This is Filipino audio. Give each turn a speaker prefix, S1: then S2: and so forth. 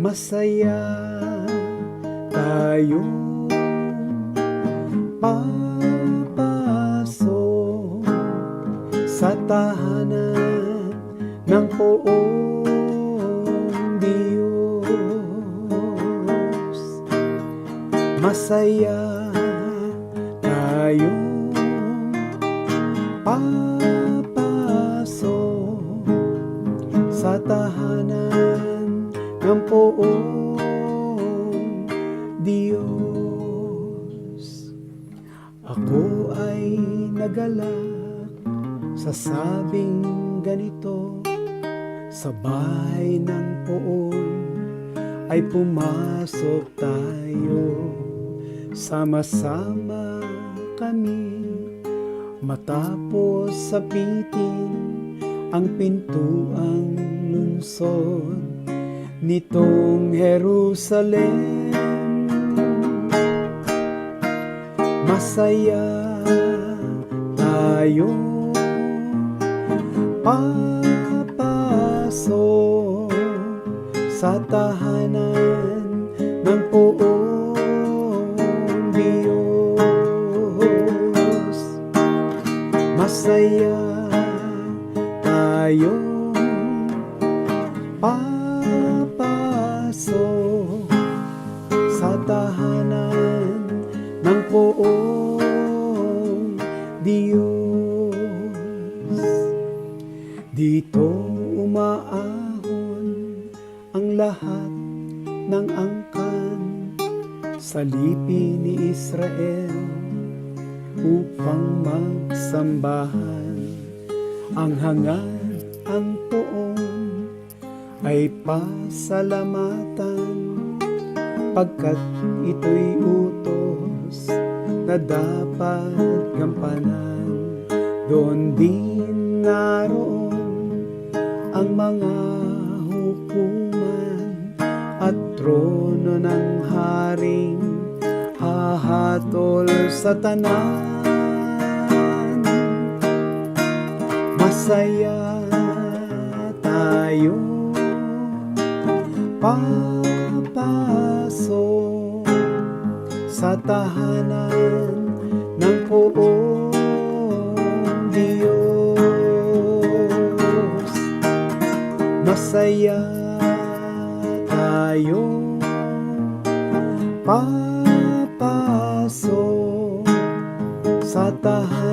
S1: Masaya tayo papasok sa tahanan ng poong Diyos. Masaya tayo papasok ng Diyos. Ako ay nagalak sa sabing ganito. Sa bahay ng poon ay pumasok tayo. Sama-sama kami. Matapos sapitin ang pintuang lungsod nitong Jerusalem. Masaya tayo papasok sa tahanan ng poong Diyos. Masaya tayo poong Diyos. Dito umaahon ang lahat ng angkan sa lipi ni Israel upang magsambahan. Ang hangad, ang poong ay pasalamatan pagkat ito'y utos na dapat gampanan. Doon din naroon ang mga hukuman at trono ng haring hahatol sa tanan. Masaya tayo papasok sa tahanan ng poong Diyos. Masaya tayo papasok sa tahanan